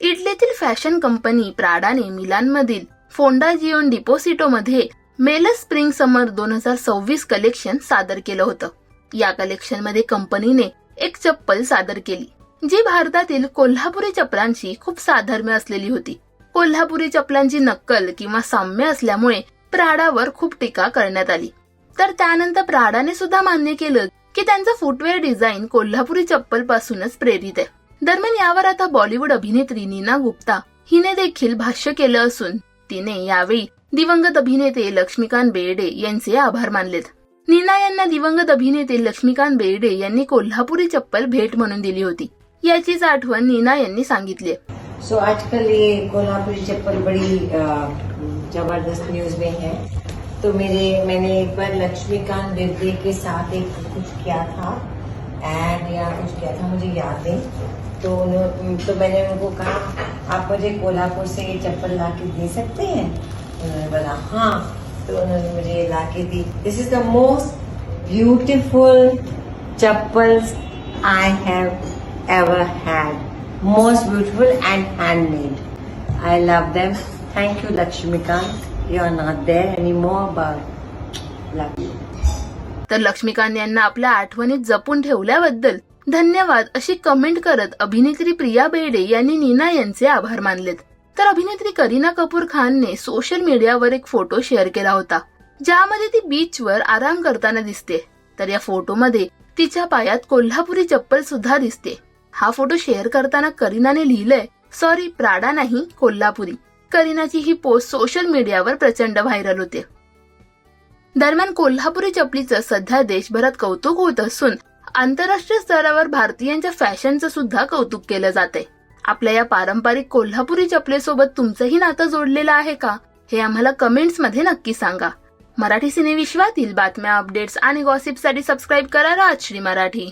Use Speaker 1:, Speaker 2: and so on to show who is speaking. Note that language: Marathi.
Speaker 1: इटलीतील फॅशन कंपनी प्राडाने मिलानमधील फोंडा जिओन डिपोसिटोमध्ये मेलस स्प्रिंग समर दोन हजार सव्वीस कलेक्शन सादर केलं होतं. या कलेक्शनमध्ये कंपनीने एक चप्पल सादर केली जी भारतातील कोल्हापुरी चपलांची खूप साधर्म्य असलेली होती. कोल्हापुरी चपलांची नक्कल किंवा साम्य असल्यामुळे प्राडावर खूप टीका करण्यात आली. तर त्यानंतर प्राडाने सुद्धा मान्य केलं की त्यांचं फुटवेअर डिझाईन कोल्हापुरी चप्पल पासूनच प्रेरित आहे. दरम्यान यावर आता बॉलिवूड अभिनेत्री नीना गुप्ता हिने देखील भाष्य केलं असून तिने यावेळी दिवंगत अभिनेते लक्ष्मीकांत बेर्डे यांचे आभार मानलेत. नीना यांना दिवंगत अभिनेते लक्ष्मीकांत बेर्डे यांनी कोल्हापुरी चप्पल भेट म्हणून दिली होती. याचीच आठवण नीना यांनी सांगितली
Speaker 2: सो आजकल ये कोल्हापुरी चप्पल बड़ी जबरदस्त न्यूज में है। तो मेरे मैंने एक बार लक्ष्मीकांत बेर्डे के साथ एक कुछ किया था। एड या कुछ किया था मुझे याद नहीं। तो तो मैंने उनको कहा आप मुझे कोल्हापुर से ये चप्पल ला के दे सकते हैं? उन्होंने बोला हाँ। तो उन्होंने मुझे ला के दी। This is the most beautiful chappals I have ever had most beautiful and handmade I love them thank you Laxmikant you are not there any more but love you
Speaker 1: तर लक्ष्मीकांत यांना आपल्या आठवणीत जपून ठेवल्याबद्दल धन्यवाद अशी कमेंट करत अभिनेत्री प्रिया बेडे यांनी नीना यांचे आभार मानलेत. तर अभिनेत्री करीना कपूर खानने सोशल मीडियावर एक फोटो शेअर केला होता. ज्यामध्ये ती बीचवर आराम करताना दिसते. तर या फोटोमध्ये तिच्या पायात कोल्हापुरी चप्पल सुद्धा दिसते. हा फोटो शेअर करताना करीनाने लिहिलंय सॉरी प्राडा नाही कोल्हापुरी. करीनाची ही पोस्ट सोशल मीडियावर प्रचंड व्हायरल होते. दरम्यान कोल्हापुरी चपलीचं सध्या देशभरात कौतुक होत असून आंतरराष्ट्रीय स्तरावर भारतीयांच्या फॅशनचं सुद्धा कौतुक केलं जाते आपल्या या पारंपरिक कोल्हापुरी चपलेसोबत तुमचंही नातं जोडलेलं आहे का? हे आम्हाला कमेंट्समध्ये नक्की सांगा. मराठी सिने विश्वातील बातम्या अपडेट्स आणि गॉसिपसाठी सबस्क्राईब करा राजश्री मराठी.